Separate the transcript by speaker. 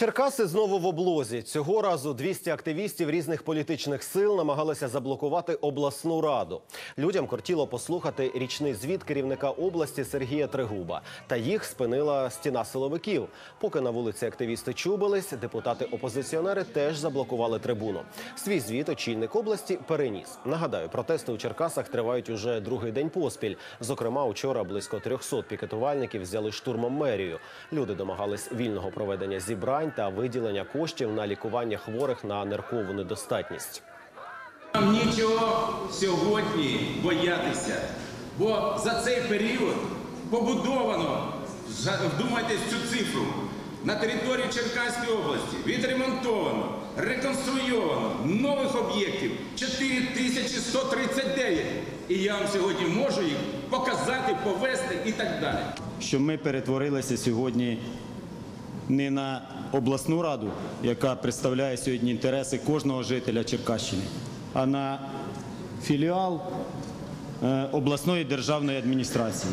Speaker 1: Черкаси знову в облозі. Цього разу 200 активістів різних політичних сил намагалися заблокувати обласну раду. Людям кортіло послухати річний звіт керівника області Сергія Трегуба. Та їх спинила стіна силовиків. Поки на вулиці активісти чубились, депутати-опозиціонери теж заблокували трибуну. Свій звіт очільник області переніс. Нагадаю, протести у Черкасах тривають уже другий день поспіль. Зокрема, учора близько 300 пікетувальників взяли штурмом мерію. Люди домагались вільного проведення зібрань та виділення коштів на лікування хворих на ниркову недостатність.
Speaker 2: Нам нічого сьогодні боятися, бо за цей період побудовано, вдумайтесь цю цифру, на території Черкаської області відремонтовано, реконструйовано нових об'єктів 4139. І я вам сьогодні можу їх показати, повести і так далі.
Speaker 3: що ми перетворилися сьогодні не на обласну раду, яка представляє сьогодні інтереси кожного жителя Черкащини, а на філіал е, обласної державної адміністрації.